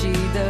she does.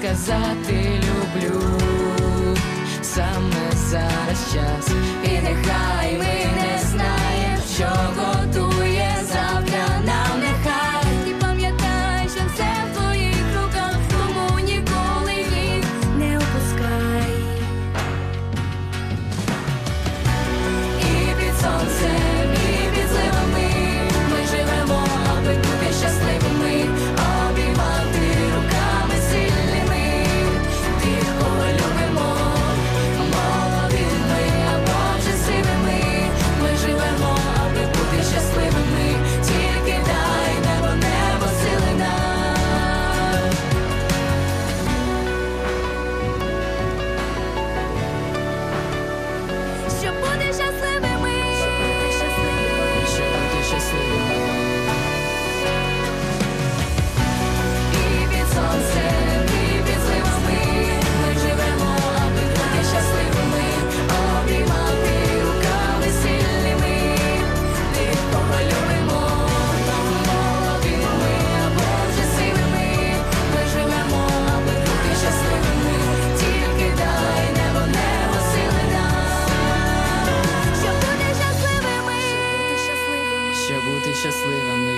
сказати люблю саме зараз час і нехай. just leave him.